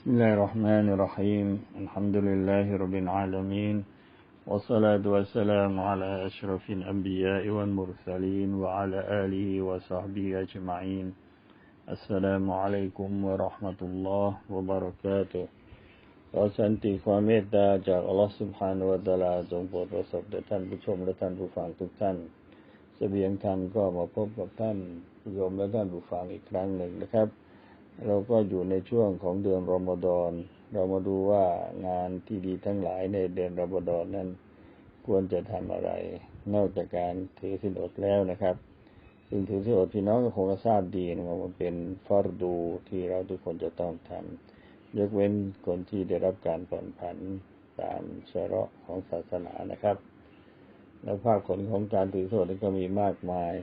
بسم الله الرحمن الرحيم الحمد لله رب العالمين والصلاة والسلام على أشرف الأنبياء والمرسلين وعلى آله وصحبه أجمعين السلام عليكم ورحمة الله وبركاته ขอสันติความเมตตาจากอัลลอฮฺสุบฮานุวะตะลาจงโปรดประสบแด่ท่านผู้ชมและท่านผู้ฟังทุกท่าน เสบียงธรรมก็มาพบกับท่านผู้ชมและท่านผู้ฟังอีกครั้งหนึ่งนะครับ เราก็อยู่ในช่วงของเดือนรอมฎอนเรามาดูว่างานที่ดีทั้งหลายในเดือนรอมฎอนนั้นควรจะทำอะไร นอกจากการถือสินอดแล้วนะครับซึ่งถือสินอดพี่น้องก็คงจะทราบดีนะว่ามันเป็นฟารดูที่เราทุกคนจะต้องทำยกเว้นคนที่ได้รับการผ่อนผันตามชระของศาสนานะครับ และภาคผลของการถือโทษก็มีมากมาย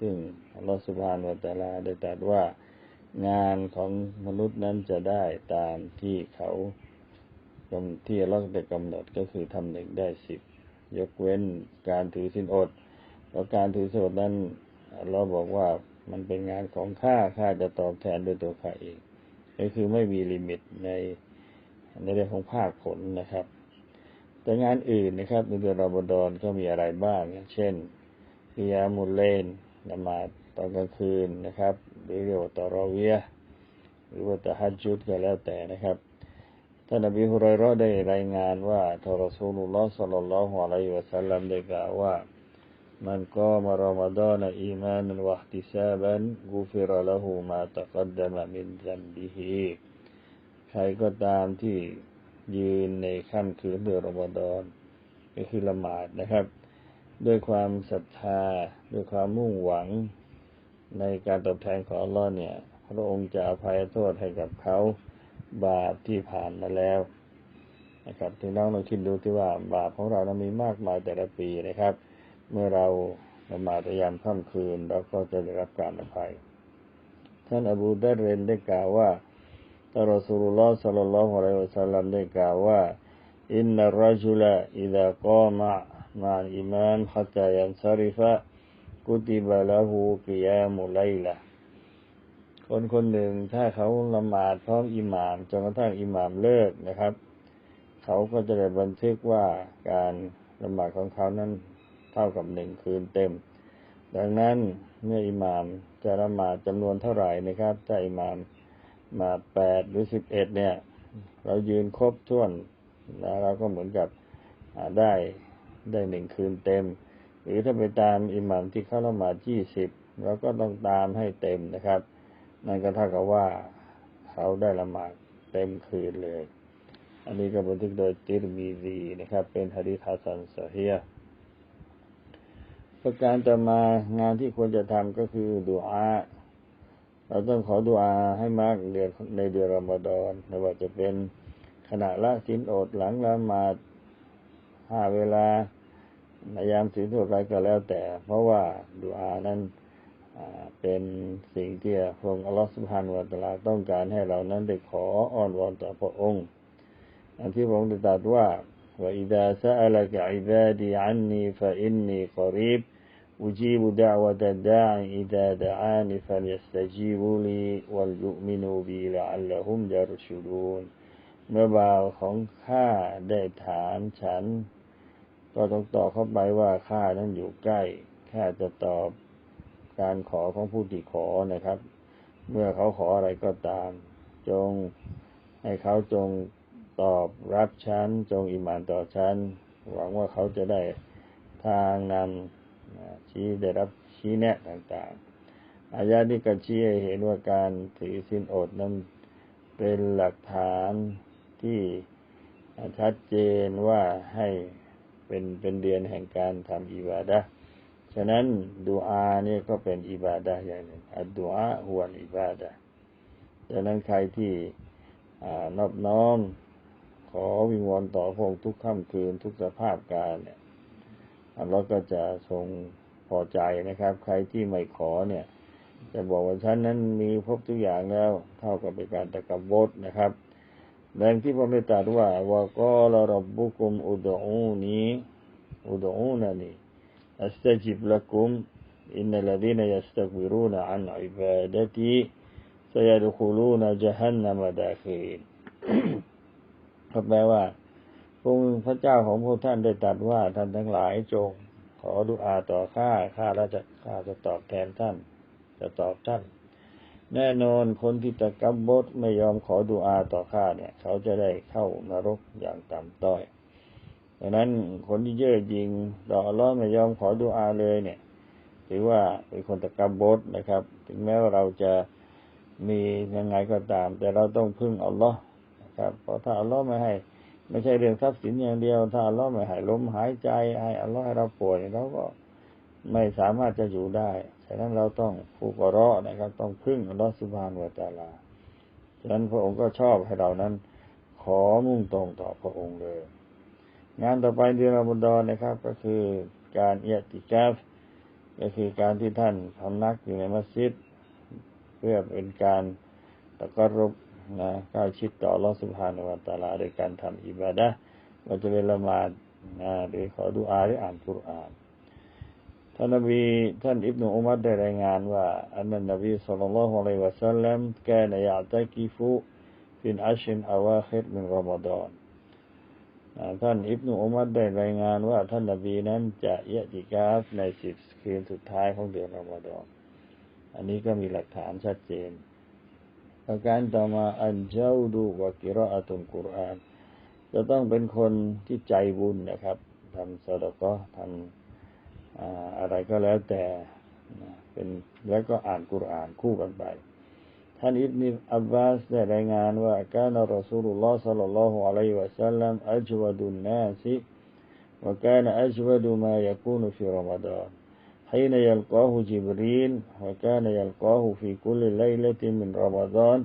ซึ่งอัลลอฮฺสุบฮานวะตะลาได้ตรัสว่า งานของมนุษย์นั้นจะได้ตามที่เขาที่เราได้กำหนดก็คือทำหนึ่งได้สิบยกเว้นการถือสินอดเพราะการถือสินอดนั้นเราบอกว่ามันเป็นงานของข้าข้าจะตอบแทนด้วยตัวข้าเองก็คือไม่มีลิมิตในในเรื่องของภาคผลนะครับ แต่งานอื่นนะครับในเดือนรอมฎอนก็มีอะไรบ้าง เช่นกิยามุลเลนนมา ตอนกลางคืนนะครับหรือเรียกว่าตอรอเวียหรือว่าตะฮัจุดก็แล้วแต่นะครับท่านอบีฮุรอยรอได้รายงานว่าทารสูลุลลอฮ์สัลลัลลอฮุอะลัยฮิวะสัลลัมได้กล่าวว่ามันก็มารอมฎอนอีมานันวะติซาบันกูฟิรละหูมาตะกัดดมะมินซัมบิฮีใครก็ตามที่ยืนในค่ำคืนเดือนรอมฎอนก็คือละหมาดนะครับ ด้วยความศรัทธา ด้วยความมุ่งหวัง ในการตอบแทนของอัลลอฮ์เนี่ย พระองค์จะอภัยโทษให้กับเขาบาปที่ผ่านมาแล้วนะครับที่น้องเราคิดดูที่ว่าบาปของเรานั้นมีมากมายแต่ละปีนะครับ เมื่อเราละหมาดยามค่ำคืนเราก็จะได้รับการอภัย ท่านอบูดาเรนได้กล่าวว่าตรสุลลอฮ์สัลลัลลอฮุอะลัยฮิวะสัลลัมได้กล่าวว่าอินนัรรจุลอิดะกามะมาอิมามฮัตตายันซาริฟะ กุติบะละหูกิยามุไลละคนคนหนึ่งถ้าเขาละหมาดพร้อมอิหมามจนกระทั่งอิหมามเลิกนะครับ เขาก็จะได้บันทึกว่าการละหมาดของเขานั้นเท่ากับหนึ่งคืนเต็ม ดังนั้นเมื่ออิหมามจะละหมาดจำนวนเท่าไหร่นะครับถ้าอิหมามมาแปดหรือสิบเอ็ดเนี่ย เรายืนครบถ้วนแล้วเราก็เหมือนกับได้ได้หนึ่งคืนเต็ม หรือถ้าไปตามอิหมามที่เขาละหมาดยี่สิบเราก็ต้องตามให้เต็มนะครับ นั่นก็เท่ากับว่าเขาได้ละหมาดเต็มคืนเลย อันนี้ก็บันทึกโดยติรมีซีนะครับ เป็นฮะดีษฮัสันซอฮียประการต่อมางานที่ควรจะทำก็คือดูอาเราต้องขอดูอาให้มากเดือนในเดือนรอมฎอนไม่ว่าจะเป็นขณะละสินอดหลังละหมาดห้าเวลา ในยามศีลทั่วไปก็แล้วแต่ เพราะว่าดูอานั้นเป็นสิ่งที่พระองค์อัลลอฮฺสุบฮานวะตลาต้องการให้เรานั้นได้ขออ้อนวอนต่อพระองค์ อันที่พระองค์ตรัสว่าว่าอิดาซาอัลกะอิบาดีอันนีฟะอินนีกอรีบอุจีบุดาวะตดาอิดาดาอานิฟัลยัสตจีบุลีวัลยุมินูบีละอัลละฮุมยารุชูลูนเมื่อบ่าวของข้าได้ถามฉัน ก็ต้องตอบเข้าไปว่าข้านั้นอยู่ใกล้ข้าจะตอบการขอของผู้ที่ขอนะครับ เมื่อเขาขออะไรก็ตาม จงให้เขาจงตอบรับฉันจงอิมานต่อฉันหวังว่าเขาจะได้ทางนำชี้ได้รับชี้แนะต่างๆ อายาที่กระชี้ให้เห็นว่าการถือสินอดนั้นเป็นหลักฐานที่ชัดเจนว่าให้ เป็นเป็นเดือนแห่งการทำอิบาดะฉะนั้นดูอาเนี่ยก็เป็นอิบาดะอย่างหนึ่งอัดดูอาหวนอิบาดะฉะนั้นใครที่นอบน้อมขอวิงวอนต่อพงทุกค่ำคืนทุกสภาพการเนี่ยอัลลอฮ์ก็จะทรงพอใจนะครับ ใครที่ไม่ขอเนี่ย จะบอกว่าฉันนั้นมีพบทุกอย่างแล้ว เท่ากับเป็นการตะกบดนะครับ dan ที่พระเมตตาว่าว่าก็ลรับบุคุมอุดอูนีอุดอูนานีอัสตจิบละคุมอินนัลดีนยัสตักบิรูนอันอิบาดตีสยดุคลูนจฮันนามดาคีนก็แปลว่าพระพระเจ้าของพวกท่านได้ตรัสว่าท่านทั้งหลายจง ขอดุอาต่อข้าข้าจะข้าจะตอบแทนท่าน จะตอบท่าน แน่นอนคนที่ตะกับบดไม่ยอมขอดุอาต่อข้าเนี่ย เขาจะได้เข้านรกอย่างต่ำต้อยดังนั้นคนที่เย่อหยิงต่ออัลลอฮ์ไม่ยอมขอดุอาเลยเนี่ยถือว่าเป็นคนตะกับบดนะครับ ถึงแม้ว่าเราจะมียังไงก็ตาม แต่เราต้องพึ่งอัลลอฮ์นะครับ เพราะถ้าอัลลอฮ์ไม่ให้ ไม่ใช่เรื่องทรัพย์สินอย่างเดียว ถ้าอัลลอฮ์ไม่ให้ลมหายใจให้อัลลอฮ์ให้เราป่วยเราก็ ไม่สามารถจะอยู่ได้ฉะนั้นเราต้องผูกรอนะครับ ต้องพึ่งอัลลอฮ์สุบฮานวะตาลาฉะนั้นพระองค์ก็ชอบให้เรานั้น ขอมุ่งตรงต่อพระองค์เลย งานต่อไปเดือนรอมฎอนนะครับ ก็คือการเอียติกาฟก็คือการที่ท่านพำนักอยู่ในมัสยิด เพื่อเป็นการตะกรบนะใกล้ชิดต่อลอสุภานวตาลาโดยการทำอิบาดะว่าจะเป็นละหมาดนะหรือขอดุอาหรืออ่านกุรอาน ท่านนบีท่านอิบนุอุมัดได้รายงานว่าอันนั้นนบีสุลต่านละฮ์อะลัยวะสัลลัมกนยะตะกิฟุฟินอัชินอาวาคิรมินรอมฎอนท่านอิบนุอุมัดได้รายงานว่าท่านนบีนั้นจะเยติกาฟในสิบคืนสุดท้ายของเดือนรอมฎอนอันนี้ก็มีหลักฐานชัดเจนประการต่อมาอันเจ้าดูวากิรออัตุลกุรอานจะต้องเป็นคนที่ใจบุญนะครับทำสดก็ทำ อะไรก็แล้วแต่เป็นแล้วก็อ่านกุรอานคู่กันไป ท่านอิบนิอับบาสได้รายงานว่าการอัลสุลลอฮ์สัลลัลลอฮุอะลัยฮิวะสัลลัมอัจวดุนนาสิวกานอัจวดุมา يكون في رمضان حين يلقاه جبريل وكان يلقاه في كل ليلة من رمضان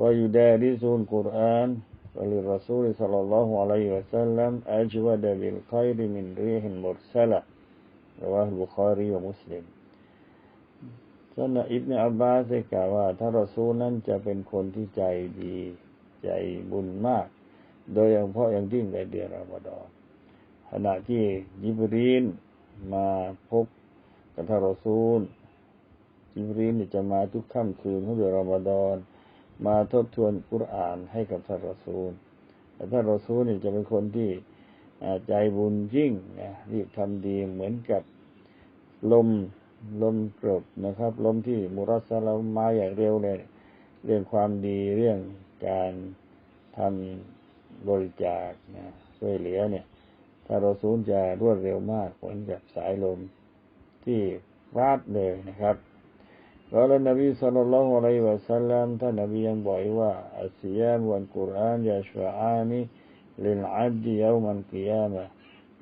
ويدارسه القرآن وللرسول صلى الله عليه وسلم أجود بالخير من ريح مرسلة رواه البخاري ومسلم ท่านอิบเนอับบาสได้กล่าวว่าถ้ารอซูลนั้นจะเป็นคนที่ใจดี ใจบุญมาก โดยเฉพาะอย่างยิ่งในเดือนรอมฎอนขณะที่ยิบรีนมาพบกับท่านรอซูลยิบรีนจะมาทุกค่ำคืนของเดือนรอมฎอนมาทบทวนกุรอานให้กับท่านรอซูลแต่ท่านรอซูลนี่จะเป็นคนที่ ใจบุญยิ่งนะรีบทำดีเหมือนกับลมลมกรบนะครับ ลมที่มุรัสลามาอย่างเร็วเลยเรื่องความดีเรื่องการทำบริจาคนะช่วยเหลือเนี่ย ถ้าเราซูนจะรวดเร็วมากเหมือนกับสายลมที่วาดเลยนะครับแล้วนบีสุลต่านละฮ์อะลัยวะสัลลัมท่านนบียังบอกว่าอัสยามวันกุรอานยาชฟะอานี กิยามะ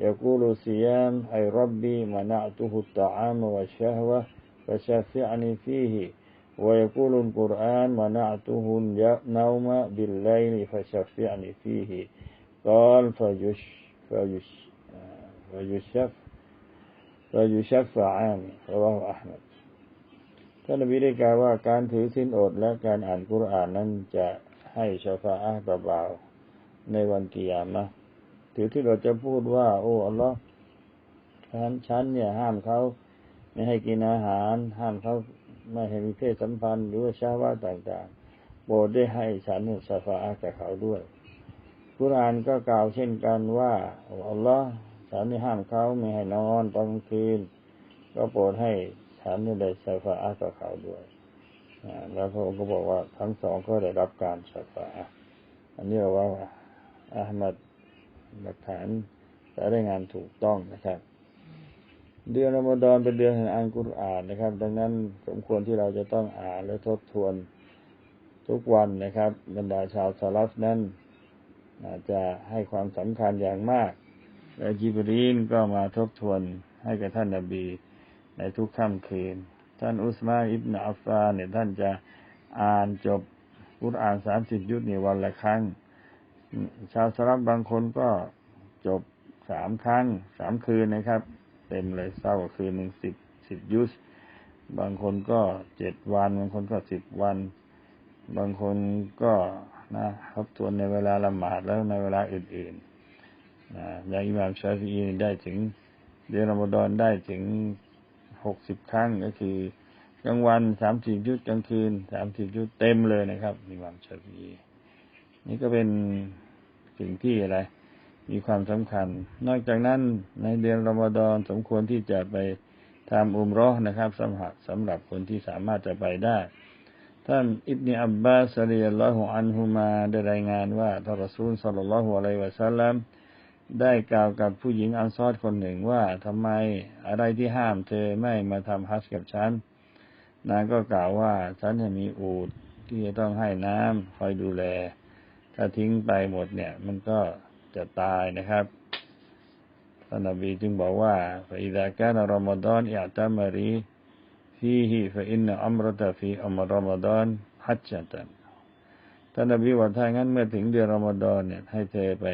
يقول صيام أي ربي منعته الطعام والشهوة فشفعني فيه ويقول القرآن منعته النوم بالليل فشفعني فيه قال فيش فيش فيشف فيشفعان رواه أحمد ท่านนบีได้กล่าวว่าการถือสินอดและการอ่านกุรอานนั้นจะให้ชาฟาอะห์เบาๆ ในวันกิยามะถือที่เราจะพูดว่า โอ้อัลลอฮ์ฉันฉันเนี่ยห้ามเขาไม่ให้กินอาหาร ห้ามเขาไม่ให้มีเพศสัมพันธ์หรือว่าชาวาต่างๆโปรดได้ให้ฉันเนี่ยชาฟากับเขาด้วยกุรอานก็กล่าวเช่นกันว่าโอ้อัลลอฮ์ฉันนี่ห้ามเขาไม่ให้นอนตอนกลางคืน ก็โปรดให้ฉันนี่ได้ชาฟากับเขาด้วยแล้วพระองค์ก็บอกว่าทั้งสองก็ได้รับการชาฟาอันนี้เราว่า อามัดหลักฐานจะได้งานถูกต้องนะครับ เดือนรอมฎอนเป็นเดือนแห่งอันกุรอานนะครับ ดังนั้นสมควรที่เราจะต้องอ่านและทบทวนทุกวันนะครับ บรรดาชาวซาลัฟนั้นอาจจะให้ความสำคัญอย่างมาก และจิบรีนก็มาทบทวนให้กับท่านนาบีในทุกค่ำคืน ท่านอุสมาอิบนาอัฟฟาเนี่ยท่านจะอ่านจบกุรอานสามสิบยุทธในวันละครั้ง ชาวสลับบางคนก็จบสามครั้งสามคืนนะครับ เต็มเลยเศร้าคืนหนึ่งสิบสิบยุสบางคนก็เจ็ดวัน บางคนก็สิบวัน บางคนก็นะทบทวนในเวลาละหมาดแล้วในเวลาอื่นๆนะอย่างอิหม่ามชาฟีได้ถึงเดือนรอมฎอนได้ถึงหกสิบครั้งก็คือกลางวันสามสิบยุทธกลางคืนสามสิบยุทธเต็มเลยนะครับอิหม่ามชาฟี นี่ก็เป็นสิ่งที่อะไร มีความสำคัญ นอกจากนั้นในเดือนรอมฎอนสมควรที่จะไปทำอุมรอนะครับสำหรับสำหรับคนที่สามารถจะไปได้ ท่านอิบนีอับบาสเริยัลลอฮุอันฮุมาได้รายงานว่าท่านรอซูลสัลลัลลอฮุอะลัยวะสัลลัมได้กล่าวกับผู้หญิงอันซอดคนหนึ่งว่าทำไมอะไรที่ห้ามเธอไม่มาทำฮัจกับฉันนางก็กล่าวว่าฉันจะมีอูดที่จะต้องให้น้ำคอยดูแล ถ้าทิ้งไปหมดเนี่ย มันก็จะตายนะครับท่านนบีจึงบอกว่าฟอิดาการรอมฎอนอิอัตามรีฟีฮิฟอินนอัมรตะฟีอัมรอมฎอนฮัจญ์ตันท่านนบีว่าถ้างั้นเมื่อถึงเดือนรอมฎอนเนี่ย ให้เธอไป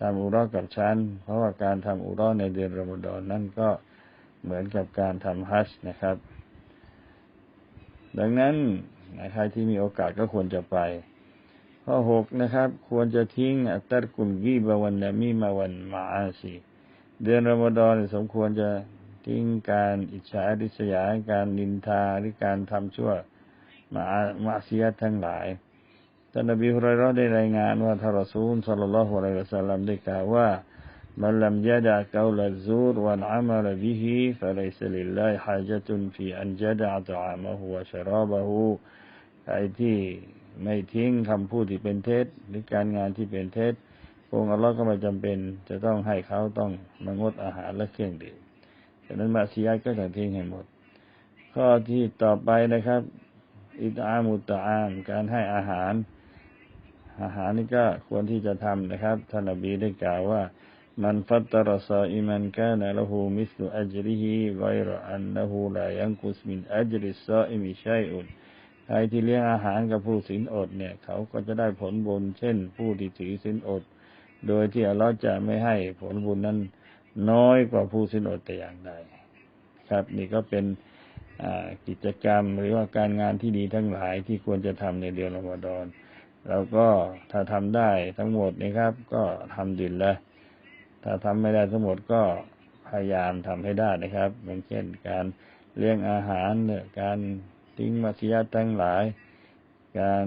ทำอุรอกับฉัน เพราะว่าการทำอุรอในเดือนรอมฎอนนั่นก็เหมือนกับการทำฮัจญ์นะครับ ดังนั้นใครที่มีโอกาสก็ควรจะไป ข้อหกนะครับ ควรจะทิ้งอัตตรกุลกีบวันนามีมาวันมาอาซีเดือนรอมฎอนสมควรจะทิ้งการอิจฉาริษยาการนินทาหรือการทำชั่วมามาเสียทั้งหลายท่านนบีฮุไรรอได้รายงานว่าทารอซูลสัลลัลลอฮุอะลัยฮิวะสัลลัมได้กล่าวว่ามันลำยะดะกาลซูรวันอามัลบิฮิฟะลัยซลิลลาฮิฮาจตุนฟีอันจดะตะอามะฮุวะชราบะฮุใครที่ ไม่ทิ้งคำพูดที่เป็นเท็จหรือการงานที่เป็นเท็จองค์อัลลอฮ์ก็ไม่จำเป็น จะต้องให้เขาต้องมางดอาหารและเครื่องดื่มฉะนั้นมาซียัดก็ต้องทิ้งให้หมด ข้อที่ต่อไปนะครับ อิตามุตตาม การให้อาหาร อาหารนี่ก็ควรที่จะทำนะครับท่านอบีได้กล่าวว่ามันฟัตตรซาอิมันกานละหูมิสลุอัจริฮิไวรอันละหูลายังกุสมินอัจริซาอิมิชัยอุน ใครที่เลี้ยงอาหารกับผู้สินอดเนี่ย เขาก็จะได้ผลบุญเช่น ผู้ที่ถือสินอด โดยที่อัลลอฮ์จะไม่ให้ผลบุญนั้นน้อยกว่าผู้สินอดแต่อย่างใดครับ นี่ก็เป็นกิจกรรมหรือว่าการงานที่ดีทั้งหลายที่ควรจะทำในเดือนรอมฎอนแล้วก็ถ้าทำได้ทั้งหมดนะครับ ก็ทำดินแล้วถ้าทำไม่ได้ทั้งหมดก็พยายามทำให้ได้นะครับอย่างเช่นการเลี้ยงอาหารการ ทิ้งมัสยิดทั้งหลาย การ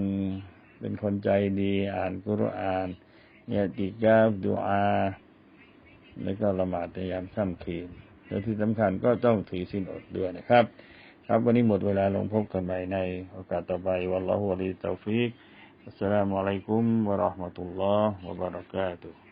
เป็นคนใจดีอ่านกุรอานเนี่ยติกาบดูอา แล้วก็ละหมาดในยามค่ำคืนและที่สำคัญก็ต้องถือสินอดด้วยนะครับ ครับวันนี้หมดเวลาลงพบกันใหม่ในโอกาสต่อไปวัลลอฮุวะลีตาฟิกอัสสลามุอะลัยกุมวะราะห์มะตุลลอฮ์วะบะเราะกาตุฮ์